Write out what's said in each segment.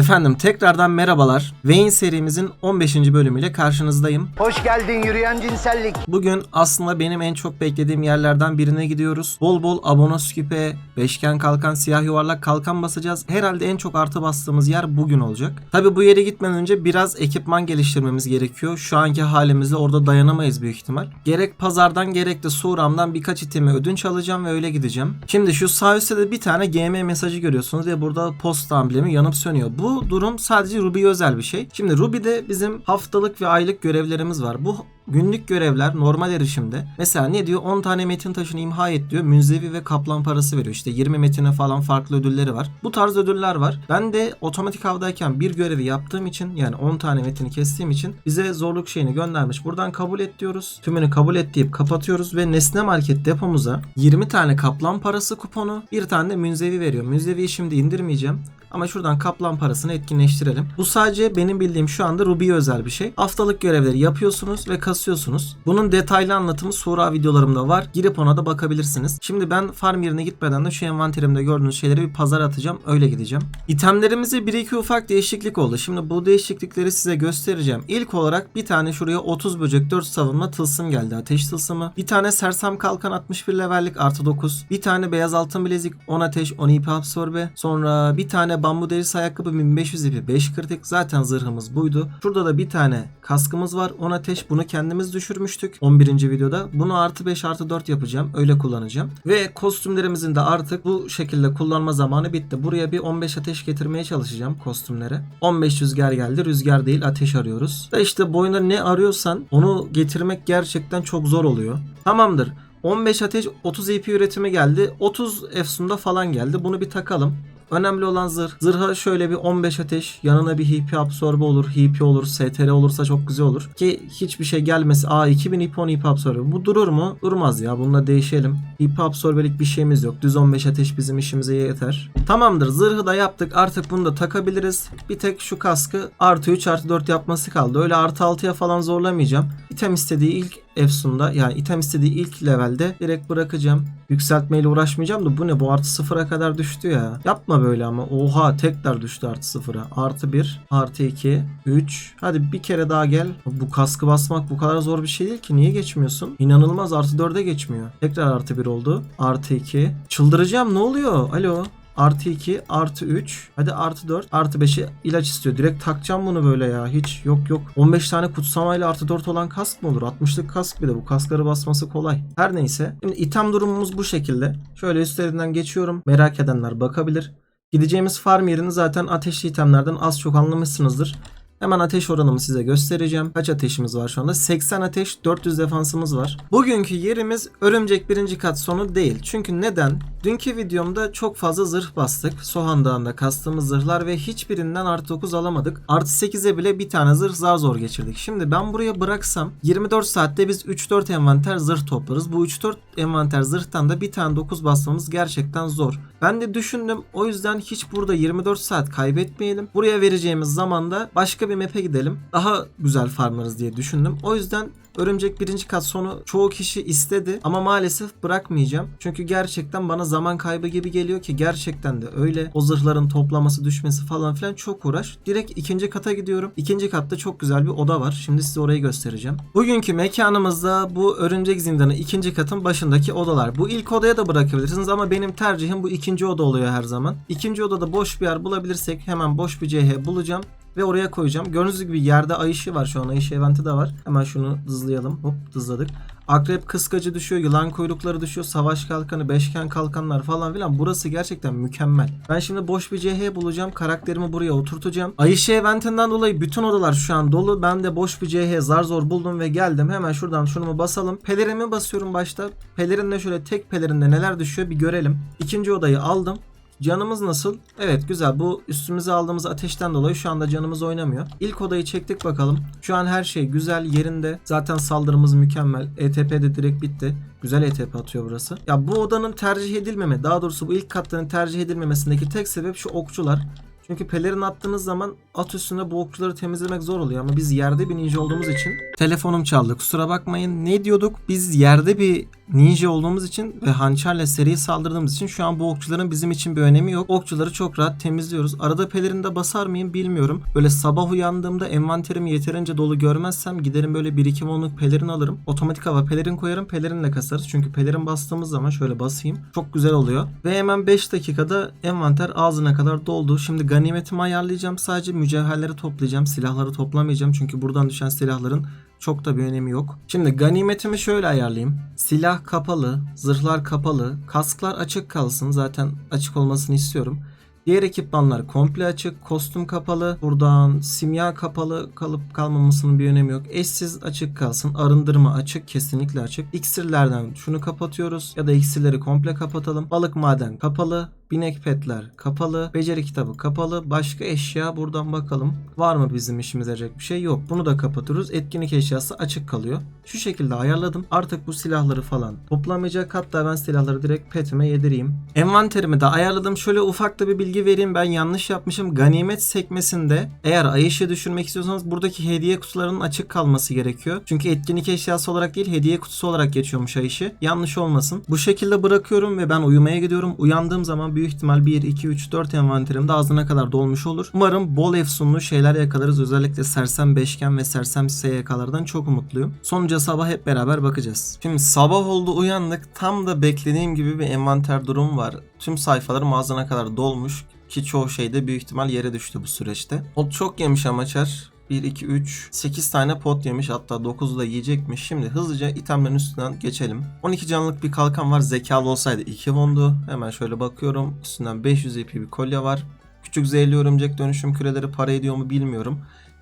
Efendim tekrardan merhabalar. Vayne serimizin 15. bölümüyle karşınızdayım. Hoş geldin yürüyen cinsellik. Bugün aslında benim en çok beklediğim yerlerden birine gidiyoruz. Bol bol abonos küpe, beşgen kalkan, siyah yuvarlak kalkan basacağız. Herhalde en çok artı bastığımız yer bugün olacak. Tabi bu yere gitmeden önce biraz ekipman geliştirmemiz gerekiyor. Şu anki halimizde orada dayanamayız büyük ihtimal. Gerek pazardan gerek de Suram'dan birkaç itemi ödünç alacağım ve öyle gideceğim. Şimdi şu sağ üstte de bir tane GM mesajı görüyorsunuz ve burada posta amblemi yanıp sönüyor. Bu durum sadece Ruby'ye özel bir şey. Şimdi Ruby'de bizim haftalık ve aylık görevlerimiz var. Bu Günlük görevler normal erişimde. Mesela ne diyor? 10 tane metin taşını imha et diyor. Münzevi ve kaplan parası veriyor. İşte 20 metine falan farklı ödülleri var. Bu tarz ödüller var. Ben de otomatik avdayken bir görevi yaptığım için yani 10 tane metini kestiğim için bize zorluk şeyini göndermiş. Buradan kabul et diyoruz. Tümünü kabul et deyip kapatıyoruz ve nesne market depomuza 20 tane kaplan parası kuponu bir tane de münzevi veriyor. Münzeviyi şimdi indirmeyeceğim. Ama şuradan kaplan parasını etkinleştirelim. Bu sadece benim bildiğim şu anda Ruby'ye özel bir şey. Haftalık görevleri yapıyorsunuz ve kasıyorsunuz. Bunun detaylı anlatımı Sura videolarımda var. Girip ona da bakabilirsiniz. Şimdi ben farm yerine gitmeden de şu envanterimde gördüğünüz şeyleri bir pazara atacağım. Öyle gideceğim. İtemlerimizde bir iki ufak değişiklik oldu. Şimdi bu değişiklikleri size göstereceğim. İlk olarak bir tane şuraya 30 böcek 4 savunma tılsım geldi. Ateş tılsımı. Bir tane sersem kalkan 61 levellik artı 9. Bir tane beyaz altın bilezik 10 ateş 10 ip absorbe. Sonra bir tane bambu derisi ayakkabı 1500 ipi 5 kritik. Zaten zırhımız buydu. Şurada da bir tane kaskımız var 10 ateş. Bunu kendimiz düşürmüştük 11. videoda. Bunu artı 5 artı 4 yapacağım. Öyle kullanacağım. Ve kostümlerimizin de artık bu şekilde kullanma zamanı bitti. Buraya bir 15 ateş getirmeye çalışacağım kostümlere. 15 rüzgar geldi. Rüzgar değil ateş arıyoruz. Ve işte bu oyunda ne arıyorsan onu getirmek gerçekten çok zor oluyor. Tamamdır. 15 ateş 30 EP üretimi geldi. 30 efsunda falan geldi. Bunu bir takalım. Önemli olan zırh. Zırha şöyle bir 15 ateş. Yanına bir HP absorbe olur. HP olur. STR olursa çok güzel olur. Ki hiçbir şey gelmesi. Aa 2000 HP 10 HP absorbe. Bu durur mu? Durmaz ya. Bununla değişelim. HP absorbelik bir şeyimiz yok. Düz 15 ateş bizim işimize yeter. Tamamdır. Zırhı da yaptık. Artık bunu da takabiliriz. Bir tek şu kaskı artı 3 artı 4 yapması kaldı. Öyle artı 6'ya falan zorlamayacağım. İtem istediği ilk Efsun'da yani item istediği ilk levelde direkt bırakacağım. Yükseltmeyle uğraşmayacağım da bu ne bu artı sıfıra kadar düştü ya. Yapma böyle ama oha tekrar düştü artı sıfıra. Artı 1 artı 2 3 hadi bir kere daha gel. Bu kaskı basmak bu kadar zor bir şey değil ki niye geçmiyorsun? İnanılmaz artı 4'e geçmiyor. Tekrar artı 1 oldu. Artı 2 çıldıracağım ne oluyor? Alo. Artı 2, artı 3, hadi artı 4, artı 5'i ilaç istiyor. Direkt takacağım bunu böyle ya. Hiç yok yok. 15 tane kutsamayla artı 4 olan kask mı olur? 60'lık kask bir de bu kaskları basması kolay. Her neyse. Şimdi item durumumuz bu şekilde. Şöyle üstlerinden geçiyorum. Merak edenler bakabilir. Gideceğimiz farm yerini zaten ateşli itemlerden az çok anlamışsınızdır. Hemen ateş oranımı size göstereceğim. Kaç ateşimiz var şu anda? 80 ateş, 400 defansımız var. Bugünkü yerimiz örümcek birinci kat sonu değil. Çünkü neden? Dünkü videomda çok fazla zırh bastık. Soğan Dağı'nda kastığımız zırhlar ve hiçbirinden artı 9 alamadık. Artı 8'e bile bir tane zırh zar zor geçirdik. Şimdi ben buraya bıraksam 24 saatte biz 3-4 envanter zırh toplarız. Bu 3-4 envanter zırhtan da bir tane 9 basmamız gerçekten zor. Ben de düşündüm o yüzden hiç burada 24 saat kaybetmeyelim. Buraya vereceğimiz zamanda başka bir map'e gidelim. Daha güzel farmlarız diye düşündüm. O yüzden Örümcek birinci kat sonu çoğu kişi istedi ama maalesef bırakmayacağım. Çünkü gerçekten bana zaman kaybı gibi geliyor ki gerçekten de öyle. O zırhların toplaması düşmesi falan filan çok uğraş. Direkt ikinci kata gidiyorum. İkinci katta çok güzel bir oda var. Şimdi size orayı göstereceğim. Bugünkü mekanımızda bu örümcek zindanı ikinci katın başındaki odalar. Bu ilk odaya da bırakabilirsiniz ama benim tercihim bu ikinci oda oluyor her zaman. İkinci odada boş bir yer bulabilirsek hemen boş bir CH bulacağım ve oraya koyacağım. Gördüğünüz gibi yerde ay var şu an. Ay eventi de var. Hemen şunu hızlayalım. Hop hızladık. Akrep kıskacı düşüyor. Yılan kuyrukları düşüyor. Savaş kalkanı, beşgen kalkanlar falan filan. Burası gerçekten mükemmel. Ben şimdi boş bir CH bulacağım. Karakterimi buraya oturtacağım. Ay ışığı eventinden dolayı bütün odalar şu an dolu. Ben de boş bir CH zar zor buldum ve geldim. Hemen şuradan şunumu basalım. Pelerimi basıyorum başta. Pelerinle şöyle tek pelerinde neler düşüyor bir görelim. İkinci odayı aldım. Canımız nasıl? Evet güzel. Bu üstümüze aldığımız ateşten dolayı şu anda canımız oynamıyor. İlk odayı çektik bakalım. Şu an her şey güzel yerinde. Zaten saldırımız mükemmel. ETP de direkt bitti. Güzel ETP atıyor burası. Ya bu odanın tercih edilmeme, daha doğrusu bu ilk katların tercih edilmemesindeki tek sebep şu okçular. Çünkü pelerin attığınız zaman at üstünde bu okçuları temizlemek zor oluyor ama biz yerde bir ninja olduğumuz için telefonum çaldı kusura bakmayın. Ne diyorduk? Biz yerde bir ninja olduğumuz için ve hançerle seri saldırdığımız için şu an bu okçuların bizim için bir önemi yok. Okçuları çok rahat temizliyoruz. Arada pelerinde basar mıyım bilmiyorum. Böyle sabah uyandığımda envanterimi yeterince dolu görmezsem giderim böyle 1-2 monluk pelerin alırım. Otomatik hava pelerin koyarım pelerinle kasarız. Çünkü pelerin bastığımız zaman şöyle basayım. Çok güzel oluyor. Ve hemen 5 dakikada envanter ağzına kadar doldu. Şimdi ganimetimi ayarlayacağım. Sadece mücevherleri toplayacağım. Silahları toplamayacağım. Çünkü buradan düşen silahların çok da bir önemi yok. Şimdi ganimetimi şöyle ayarlayayım. Silah kapalı, zırhlar kapalı, kasklar açık kalsın. Zaten açık olmasını istiyorum. Diğer ekipmanlar komple açık, kostüm kapalı, buradan simya kapalı kalıp kalmamasının bir önemi yok. Eşsiz açık kalsın, arındırma açık, kesinlikle açık. İksirlerden şunu kapatıyoruz ya da iksirleri komple kapatalım. Balık maden kapalı, binek petler kapalı, beceri kitabı kapalı, başka eşya buradan bakalım. Var mı bizim işimize yarayacak bir şey? Yok. Bunu da kapatıyoruz. Etkinlik eşyası açık kalıyor. Şu şekilde ayarladım. Artık bu silahları falan toplamayacak. Hatta ben silahları direkt petime yedireyim. Envanterimi de ayarladım. Şöyle ufak da bir bilgi vereyim. Ben yanlış yapmışım. Ganimet sekmesinde eğer ay ışığı düşürmek istiyorsanız buradaki hediye kutularının açık kalması gerekiyor. Çünkü etkinlik eşyası olarak değil hediye kutusu olarak geçiyormuş ay. Yanlış olmasın. Bu şekilde bırakıyorum ve ben uyumaya gidiyorum. Uyandığım zaman büyük ihtimal 1, 2, 3, 4 envanterim de ağzına kadar dolmuş olur. Umarım bol efsunlu şeyler yakalarız. Özellikle Sersem Beşgen ve Sersem SYK'lardan çok umutluyum. Sonuca sabah hep beraber bakacağız. Şimdi sabah oldu uyandık. Tam da beklediğim gibi bir envanter durum var. Tüm sayfalarım ağzına kadar dolmuş. Ki çoğu şey de büyük ihtimal yere düştü bu süreçte. O çok yemiş amaçar. 1, 2, 3, 8 tane pot yemiş hatta 9'u da yiyecekmiş. Şimdi hızlıca itemlerin üstünden geçelim. 12 canlılık bir kalkan var. Zekalı olsaydı 2 wondu. Hemen şöyle bakıyorum. Üstünden 500 EP bir kolye var. Küçük zehirli örümcek dönüşüm küreleri para ediyor mu bilmiyorum.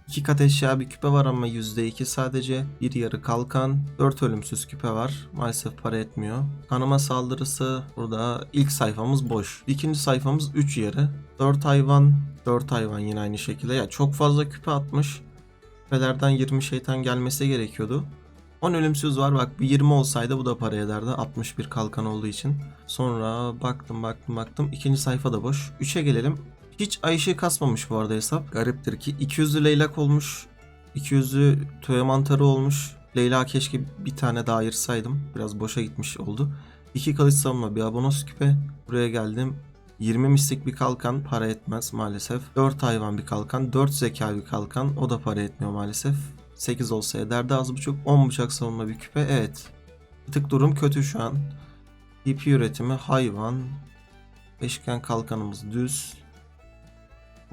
2 kat eşya bir küpe var ama %2 sadece. Bir yarı kalkan. 4 ölümsüz küpe var. Maalesef para etmiyor. Kanama saldırısı. Burada ilk sayfamız boş. İkinci sayfamız 3 yarı. 4 hayvan. 4 hayvan yine aynı şekilde. Ya çok fazla küpe atmış. Küpelerden 20 şeytan gelmesi gerekiyordu. 10 ölümsüz var bak bir 20 olsaydı bu da para ederdi 61 kalkan olduğu için. Sonra baktım baktım baktım ikinci sayfa da boş. 3'e gelelim. Hiç ay ışığı kasmamış bu arada hesap. Gariptir ki 200'lü leylak olmuş. 200'lü töye mantarı olmuş. Leyla keşke bir tane daha ayırsaydım. Biraz boşa gitmiş oldu. 2 kılıç savunma bir abonos küpe. Buraya geldim. 20 mislik bir kalkan para etmez maalesef. 4 hayvan bir kalkan. 4 zeka bir kalkan. O da para etmiyor maalesef. 8 olsa ederdi az buçuk. 10 bıçak savunma bir küpe. Evet. Bir tık durum kötü şu an. İp üretimi hayvan. Beşgen kalkanımız düz.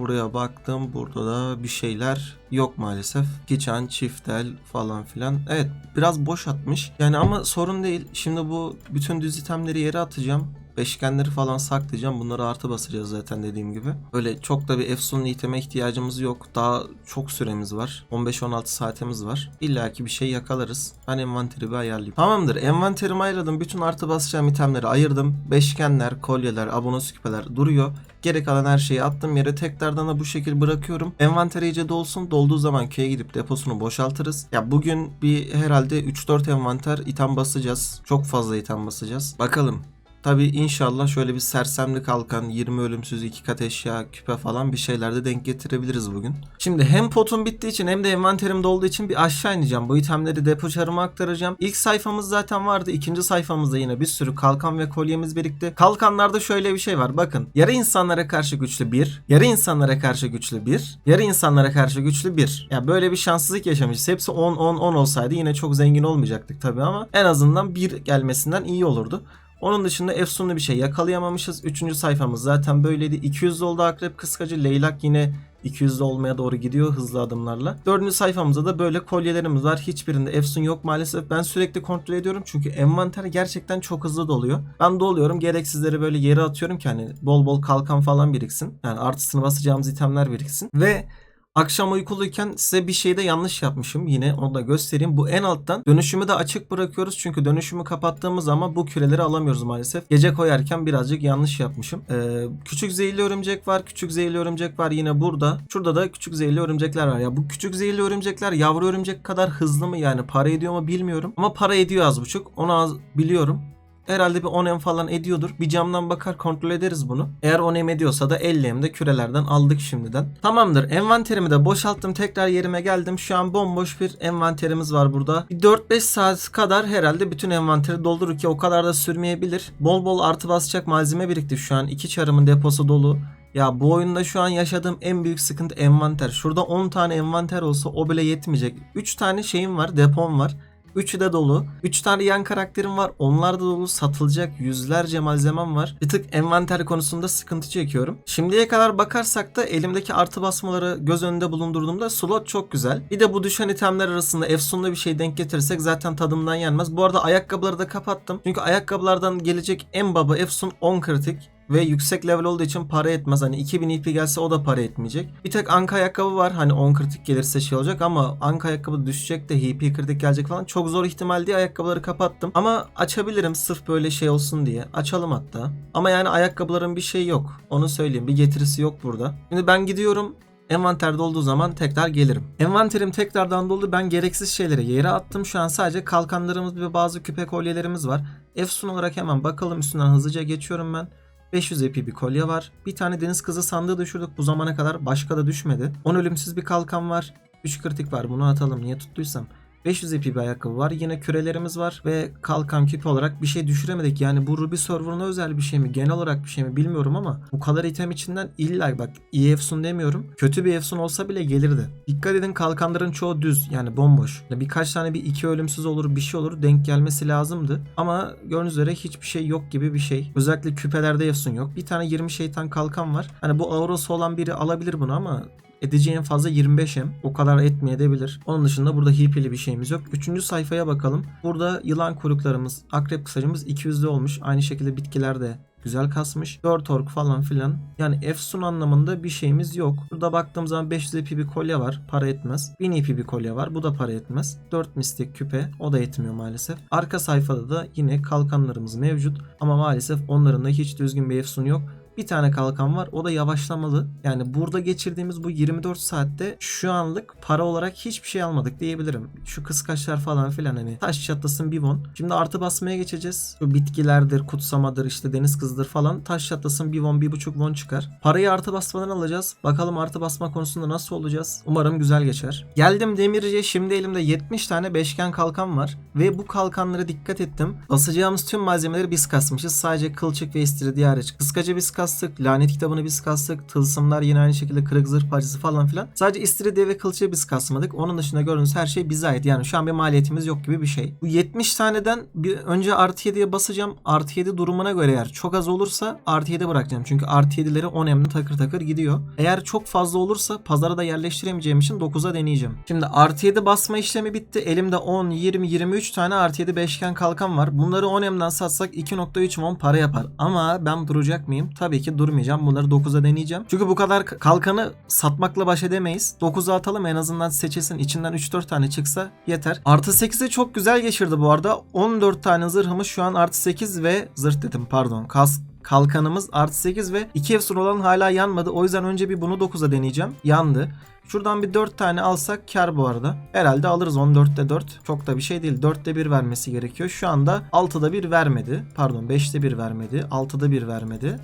Buraya baktım. Burada da bir şeyler yok maalesef. Geçen çiftel falan filan. Evet biraz boş atmış. Yani ama sorun değil. Şimdi bu bütün düz itemleri yere atacağım. Beşgenleri falan saklayacağım. Bunları artı basacağız zaten dediğim gibi. Böyle çok da bir efsunlu iteme ihtiyacımız yok. Daha çok süremiz var. 15-16 saatimiz var. İlla ki bir şey yakalarız. Ben envanteri bir ayarlayayım. Tamamdır. Envanterimi ayırdım. Bütün artı basacağım itemleri ayırdım. Beşgenler, kolyeler, abonos küpeler duruyor. Geri kalan her şeyi attım yere tekrardan da bu şekil bırakıyorum. Envanter iyice dolsun. Dolduğu zaman köye gidip deposunu boşaltırız. Ya bugün bir herhalde 3-4 envanter item basacağız. Çok fazla item basacağız. Bakalım. Tabi inşallah şöyle bir sersemli kalkan, 20 ölümsüz, 2 kat eşya, küpe falan bir şeyler de denk getirebiliriz bugün. Şimdi hem potum bittiği için hem de envanterim dolduğu için bir aşağı ineceğim. Bu itemleri depo çarıma aktaracağım. İlk sayfamız zaten vardı. İkinci sayfamızda yine bir sürü kalkan ve kolyemiz birikti. Kalkanlarda şöyle bir şey var. Bakın. Yarı insanlara karşı güçlü 1. Yarı insanlara karşı güçlü 1. Yarı insanlara karşı güçlü 1. Ya böyle bir şanssızlık yaşamışız. Hepsi 10 10 10 olsaydı yine çok zengin olmayacaktık tabii ama en azından 1 gelmesinden iyi olurdu. Onun dışında efsunlu bir şey yakalayamamışız. Üçüncü sayfamız zaten böyleydi. 200 oldu akrep kıskacı. Leylak yine 200'de olmaya doğru gidiyor hızlı adımlarla. Dördüncü sayfamızda da böyle kolyelerimiz var. Hiçbirinde efsun yok maalesef. Ben sürekli kontrol ediyorum çünkü envanter gerçekten çok hızlı doluyor. Ben doluyorum gereksizleri böyle yere atıyorum ki hani bol bol kalkan falan biriksin. Yani artısını basacağımız itemler biriksin. Ve Akşam uykuluyken size bir şeyde yanlış yapmışım. Yine onu da göstereyim. Bu en alttan dönüşümü de açık bırakıyoruz. Çünkü dönüşümü kapattığımız zaman bu küreleri alamıyoruz maalesef. Gece koyarken birazcık yanlış yapmışım. Ee, küçük zehirli örümcek var. Küçük zehirli örümcek var yine burada. Şurada da küçük zehirli örümcekler var. Ya bu küçük zehirli örümcekler yavru örümcek kadar hızlı mı yani para ediyor mu bilmiyorum. Ama para ediyor az buçuk. Onu az biliyorum. Herhalde bir 10 em falan ediyordur. Bir camdan bakar kontrol ederiz bunu. Eğer 10 em ediyorsa da 50 em de kürelerden aldık şimdiden. Tamamdır. Envanterimi de boşalttım. Tekrar yerime geldim. Şu an bomboş bir envanterimiz var burada. Bir 4-5 saat kadar herhalde bütün envanteri doldurur ki o kadar da sürmeyebilir. Bol bol artı basacak malzeme birikti şu an. 2 çarımın deposu dolu. Ya bu oyunda şu an yaşadığım en büyük sıkıntı envanter. Şurada 10 tane envanter olsa o bile yetmeyecek. 3 tane şeyim var, depom var. Üçü de dolu. 3 tane yan karakterim var. Onlar da dolu. Satılacak yüzlerce malzemem var. Bir tık envanter konusunda sıkıntı çekiyorum. Şimdiye kadar bakarsak da elimdeki artı basmaları göz önünde bulundurduğumda slot çok güzel. Bir de bu düşen itemler arasında efsunlu bir şey denk getirirsek zaten tadımdan yenmez. Bu arada ayakkabıları da kapattım. Çünkü ayakkabılardan gelecek en baba efsun 10 kritik ve yüksek level olduğu için para etmez. Hani 2000 EP gelse o da para etmeyecek. Bir tek anka ayakkabı var. Hani 10 kritik gelirse şey olacak ama anka ayakkabı düşecek de EP kritik gelecek falan. Çok zor ihtimal diye ayakkabıları kapattım. Ama açabilirim sırf böyle şey olsun diye. Açalım hatta. Ama yani ayakkabıların bir şey yok. Onu söyleyeyim. Bir getirisi yok burada. Şimdi ben gidiyorum. Envanterde olduğu zaman tekrar gelirim. Envanterim tekrardan doldu. Ben gereksiz şeyleri yere attım. Şu an sadece kalkanlarımız ve bazı küpe kolyelerimiz var. Efsun olarak hemen bakalım üstünden hızlıca geçiyorum ben. 500 EP bir kolye var. Bir tane deniz kızı sandığı düşürdük bu zamana kadar. Başka da düşmedi. 10 ölümsüz bir kalkan var. 3 kritik var. Bunu atalım. Niye tuttuysam. 500 EP bir ayakkabı var. Yine kürelerimiz var ve kalkan küpe olarak bir şey düşüremedik. Yani bu Ruby serverına özel bir şey mi? Genel olarak bir şey mi bilmiyorum ama bu kadar item içinden illa bak iyi efsun demiyorum. Kötü bir efsun olsa bile gelirdi. Dikkat edin kalkanların çoğu düz yani bomboş. Birkaç tane bir iki ölümsüz olur bir şey olur denk gelmesi lazımdı. Ama gördüğünüz üzere hiçbir şey yok gibi bir şey. Özellikle küpelerde efsun yok. Bir tane 20 şeytan kalkan var. Hani bu aurası olan biri alabilir bunu ama en fazla 25M. O kadar etmeyebilir. Onun dışında burada hipili bir şeyimiz yok. Üçüncü sayfaya bakalım. Burada yılan kuyruklarımız, akrep kısacımız 200'de olmuş. Aynı şekilde bitkiler de güzel kasmış. 4 ork falan filan. Yani efsun anlamında bir şeyimiz yok. Burada baktığım zaman 500 EP bir kolye var. Para etmez. 1000 EP bir kolye var. Bu da para etmez. 4 mistik küpe. O da etmiyor maalesef. Arka sayfada da yine kalkanlarımız mevcut. Ama maalesef onların da hiç düzgün bir efsun yok. Bir tane kalkan var. O da yavaşlamalı. Yani burada geçirdiğimiz bu 24 saatte şu anlık para olarak hiçbir şey almadık diyebilirim. Şu kıskaçlar falan filan hani taş çatlasın bir won. Şimdi artı basmaya geçeceğiz. Şu bitkilerdir, kutsamadır, işte deniz kızıdır falan. Taş çatlasın bir won, bir buçuk won çıkar. Parayı artı basmadan alacağız. Bakalım artı basma konusunda nasıl olacağız. Umarım güzel geçer. Geldim demirciye. Şimdi elimde 70 tane beşgen kalkan var. Ve bu kalkanlara dikkat ettim. Basacağımız tüm malzemeleri biz kasmışız. Sadece kılçık ve istiridye hariç. Kıskacı biz kastık. Lanet kitabını biz kastık. Tılsımlar yine aynı şekilde kırık zırh parçası falan filan. Sadece istiridye ve kılçığı biz kasmadık. Onun dışında gördüğünüz her şey bize ait. Yani şu an bir maliyetimiz yok gibi bir şey. Bu 70 taneden bir önce artı 7'ye basacağım. Artı 7 durumuna göre eğer çok az olursa artı 7 bırakacağım. Çünkü artı 7'leri 10 emde takır takır gidiyor. Eğer çok fazla olursa pazara da yerleştiremeyeceğim için 9'a deneyeceğim. Şimdi artı 7 basma işlemi bitti. Elimde 10, 20, 23 tane artı 7 beşgen kalkan var. Bunları 10 emden satsak 2.3 won para yapar. Ama ben duracak mıyım? Tabii ki durmayacağım. Bunları 9'a deneyeceğim. Çünkü bu kadar kalkanı satmakla baş edemeyiz. 9'a atalım en azından seçilsin. İçinden 3-4 tane çıksa yeter. Artı 8'e çok güzel geçirdi bu arada. 14 tane zırhımız şu an artı 8 ve zırh dedim pardon. Kask kalkanımız artı 8 ve 2 efsun olan hala yanmadı. O yüzden önce bir bunu 9'a deneyeceğim. Yandı. Şuradan bir 4 tane alsak kar bu arada. Herhalde alırız 14'te 4. Çok da bir şey değil. 4'te 1 vermesi gerekiyor. Şu anda 6'da 1 vermedi. Pardon 5'te 1 vermedi. 6'da 1 vermedi.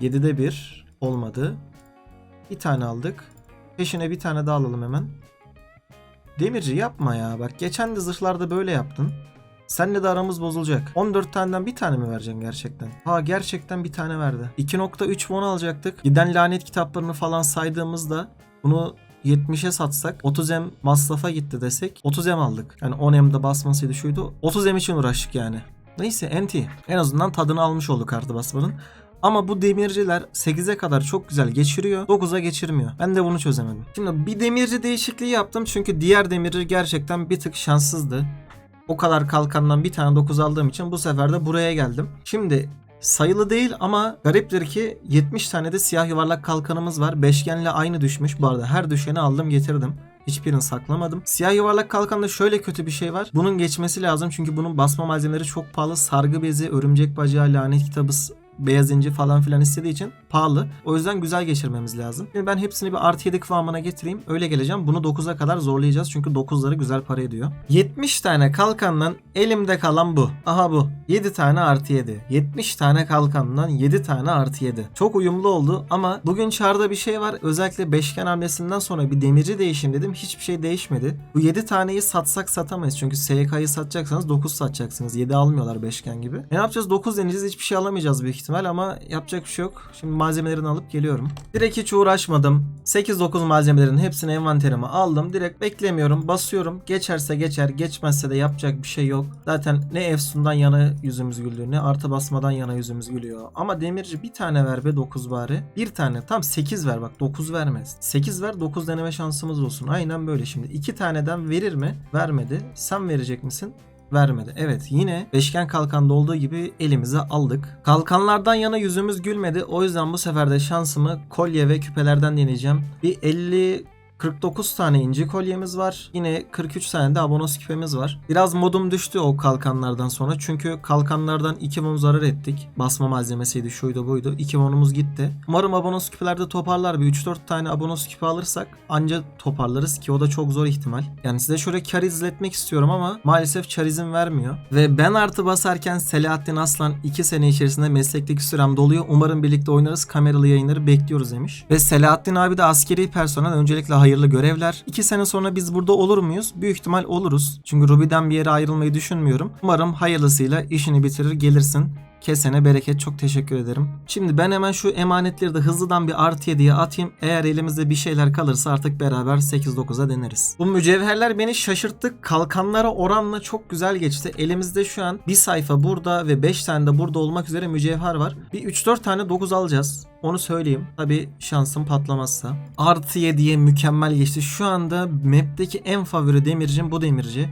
7'de 1 olmadı. Bir tane aldık. Peşine bir tane daha alalım hemen. Demirci yapma ya. Bak geçen de zırhlarda böyle yaptın. Seninle de aramız bozulacak. 14 taneden bir tane mi vereceksin gerçekten? Ha gerçekten bir tane verdi. 2.3 won alacaktık. Giden lanet kitaplarını falan saydığımızda bunu 70'e satsak 30M masrafa gitti desek 30M aldık. Yani 10M'de basmasıydı şuydu. 30M için uğraştık yani. Neyse enti. En azından tadını almış olduk kartı basmanın. Ama bu demirciler 8'e kadar çok güzel geçiriyor. 9'a geçirmiyor. Ben de bunu çözemedim. Şimdi bir demirci değişikliği yaptım çünkü diğer demirci gerçekten bir tık şanssızdı. O kadar kalkandan bir tane 9 aldığım için bu sefer de buraya geldim. Şimdi sayılı değil ama gariptir ki 70 tane de siyah yuvarlak kalkanımız var. Beşgenle aynı düşmüş. Bu arada her düşeni aldım getirdim. Hiçbirini saklamadım. Siyah yuvarlak kalkanda şöyle kötü bir şey var. Bunun geçmesi lazım çünkü bunun basma malzemeleri çok pahalı. Sargı bezi, örümcek bacağı, lanet kitabı beyaz inci falan filan istediği için pahalı. O yüzden güzel geçirmemiz lazım. Şimdi ben hepsini bir artı 7 kıvamına getireyim. Öyle geleceğim. Bunu 9'a kadar zorlayacağız. Çünkü 9'ları güzel para ediyor. 70 tane kalkandan elimde kalan bu. Aha bu. 7 tane artı 7. 70 tane kalkandan 7 tane artı 7. Çok uyumlu oldu ama bugün çarda bir şey var. Özellikle beşgen hamlesinden sonra bir demirci değişim dedim. Hiçbir şey değişmedi. Bu 7 taneyi satsak satamayız. Çünkü SK'yı satacaksanız 9 satacaksınız. 7 almıyorlar beşgen gibi. Ne yapacağız? 9 deneyeceğiz. Hiçbir şey alamayacağız büyük ihtimal ama yapacak bir şey yok. Şimdi malzemelerini alıp geliyorum. Direkt hiç uğraşmadım. 8-9 malzemelerin hepsini envanterime aldım. Direkt beklemiyorum. Basıyorum. Geçerse geçer. Geçmezse de yapacak bir şey yok. Zaten ne Efsun'dan yana yüzümüz güldü ne artı basmadan yana yüzümüz gülüyor. Ama demirci bir tane ver be 9 bari. Bir tane tam 8 ver bak 9 vermez. 8 ver 9 deneme şansımız olsun. Aynen böyle şimdi. 2 taneden verir mi? Vermedi. Sen verecek misin? Vermedi. Evet yine beşgen kalkanda olduğu gibi elimize aldık. Kalkanlardan yana yüzümüz gülmedi. O yüzden bu sefer de şansımı kolye ve küpelerden deneyeceğim. Bir 50 49 tane inci kolyemiz var. Yine 43 tane de abonos küpemiz var. Biraz modum düştü o kalkanlardan sonra. Çünkü kalkanlardan 2 won zarar ettik. Basma malzemesiydi şuydu buydu. 2 wonumuz gitti. Umarım abonos küpelerde toparlar. Bir 3-4 tane abonos küpe alırsak anca toparlarız ki o da çok zor ihtimal. Yani size şöyle kar izletmek istiyorum ama maalesef kar izin vermiyor. Ve ben artı basarken Selahattin Aslan 2 sene içerisinde meslekteki sürem doluyor. Umarım birlikte oynarız. Kameralı yayınları bekliyoruz demiş. Ve Selahattin abi de askeri personel öncelikle hayırlı görevler. 2 sene sonra biz burada olur muyuz? Büyük ihtimal oluruz. Çünkü Ruby'den bir yere ayrılmayı düşünmüyorum. Umarım hayırlısıyla işini bitirir gelirsin. Kesene bereket çok teşekkür ederim. Şimdi ben hemen şu emanetleri de hızlıdan bir artı 7'ye atayım. Eğer elimizde bir şeyler kalırsa artık beraber 8-9'a deneriz. Bu mücevherler beni şaşırttı. Kalkanlara oranla çok güzel geçti. Elimizde şu an bir sayfa burada ve 5 tane de burada olmak üzere mücevher var. Bir 3-4 tane 9 alacağız. Onu söyleyeyim. Tabi şansım patlamazsa. Artı 7'ye mükemmel geçti. Şu anda map'teki en favori demircim bu demirci.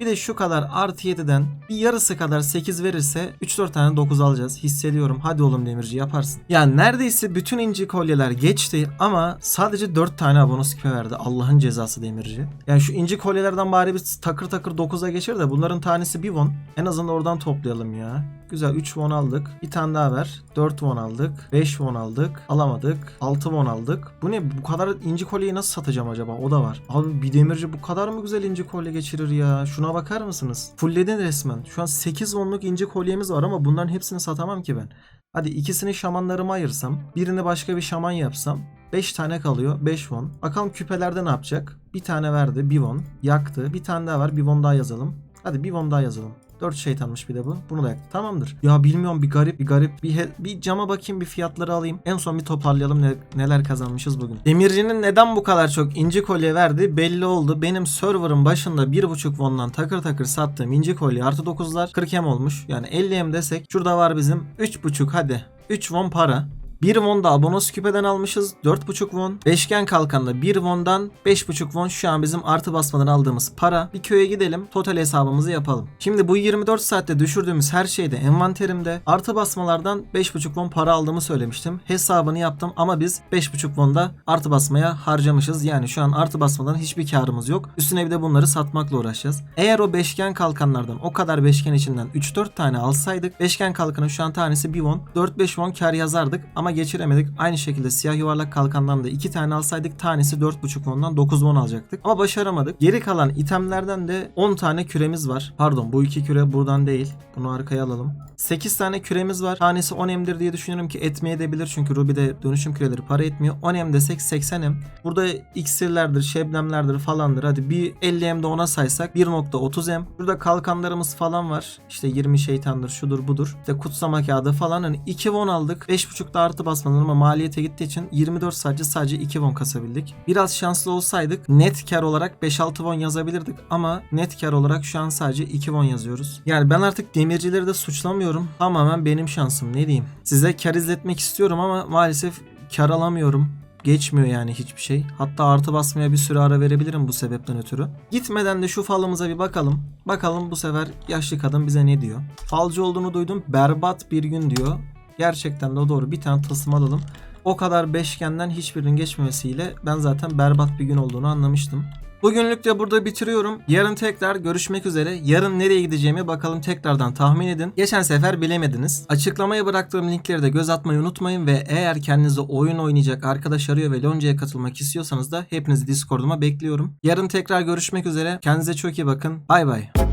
Bir de şu kadar artı 7'den bir yarısı kadar 8 verirse 3-4 tane 9 alacağız. Hissediyorum. Hadi oğlum demirci yaparsın. Yani neredeyse bütün inci kolyeler geçti ama sadece 4 tane bonus küpe verdi. Allah'ın cezası demirci. Yani şu inci kolyelerden bari bir takır takır 9'a geçir de bunların tanesi bir won. En azından oradan toplayalım ya. Güzel 3 won aldık. Bir tane daha ver. 4 won aldık. 5 won aldık. Alamadık. 6 won aldık. Bu ne? Bu kadar inci kolyeyi nasıl satacağım acaba? O da var. Abi bir demirci bu kadar mı güzel inci kolye geçirir ya? Şuna bakar mısınız? Fullledin resmen. Şu an 8 wonluk inci kolyemiz var ama bunların hepsini satamam ki ben. Hadi ikisini şamanlarıma ayırsam. Birini başka bir şaman yapsam. 5 tane kalıyor. 5 won. Bakalım küpelerde ne yapacak? Bir tane verdi. 1 won. Yaktı. Bir tane daha var. Bir won daha yazalım. Hadi bir won daha yazalım. 4 şeytanmış bir de bu. Bunu da yaktı. Tamamdır. Ya bilmiyorum bir garip bir garip. Bir, he- bir cama bakayım bir fiyatları alayım. En son bir toparlayalım ne- neler kazanmışız bugün. Demircinin neden bu kadar çok inci kolye verdi belli oldu. Benim server'ın başında 1.5 won'dan takır takır sattığım inci kolye artı 9'lar 40 hem olmuş. Yani 50 hem desek. Şurada var bizim 3.5 hadi. 3 won para. 1 won da abonos küpeden almışız. 4.5 won. Beşgen kalkanda 1 won'dan 5.5 won şu an bizim artı basmadan aldığımız para. Bir köye gidelim. Total hesabımızı yapalım. Şimdi bu 24 saatte düşürdüğümüz her şeyde envanterimde. Artı basmalardan 5.5 won para aldığımı söylemiştim. Hesabını yaptım ama biz 5.5 won'da artı basmaya harcamışız. Yani şu an artı basmadan hiçbir karımız yok. Üstüne bir de bunları satmakla uğraşacağız. Eğer o beşgen kalkanlardan o kadar beşgen içinden 3-4 tane alsaydık beşgen kalkanın şu an tanesi 1 won. 4-5 won kar yazardık ama geçiremedik. Aynı şekilde siyah yuvarlak kalkandan da 2 tane alsaydık tanesi 4.5 won'dan 9 won alacaktık. Ama başaramadık. Geri kalan itemlerden de 10 tane küremiz var. Pardon bu iki küre buradan değil. Bunu arkaya alalım. 8 tane küremiz var. Tanesi 10 emdir diye düşünüyorum ki etmeye edebilir çünkü Ruby'de dönüşüm küreleri para etmiyor. 10 em desek 80 em. Burada iksirlerdir, şebnemlerdir falandır. Hadi bir 50 em de ona saysak 1.30 em. Burada kalkanlarımız falan var. İşte 20 şeytandır, şudur budur. İşte kutsama kağıdı falan. Hani 2 won aldık. 5.5 da artı basmadan ama maliyete gittiği için 24 sadece sadece 2 won kasabildik. Biraz şanslı olsaydık net kar olarak 5-6 won yazabilirdik ama net kar olarak şu an sadece 2 won yazıyoruz. Yani ben artık demircileri de suçlamıyorum. Tamamen benim şansım ne diyeyim. Size kar izletmek istiyorum ama maalesef kar alamıyorum. Geçmiyor yani hiçbir şey. Hatta artı basmaya bir süre ara verebilirim bu sebepten ötürü. Gitmeden de şu falımıza bir bakalım. Bakalım bu sefer yaşlı kadın bize ne diyor. Falcı olduğunu duydum. Berbat bir gün diyor. Gerçekten de doğru. Bir tane tılsım alalım. O kadar beşgenden hiçbirinin geçmemesiyle ben zaten berbat bir gün olduğunu anlamıştım. Bugünlük de burada bitiriyorum. Yarın tekrar görüşmek üzere. Yarın nereye gideceğimi bakalım tekrardan tahmin edin. Geçen sefer bilemediniz. Açıklamaya bıraktığım linkleri de göz atmayı unutmayın ve eğer kendinize oyun oynayacak arkadaş arıyor ve Lonca'ya katılmak istiyorsanız da hepinizi Discord'uma bekliyorum. Yarın tekrar görüşmek üzere. Kendinize çok iyi bakın. Bay bay.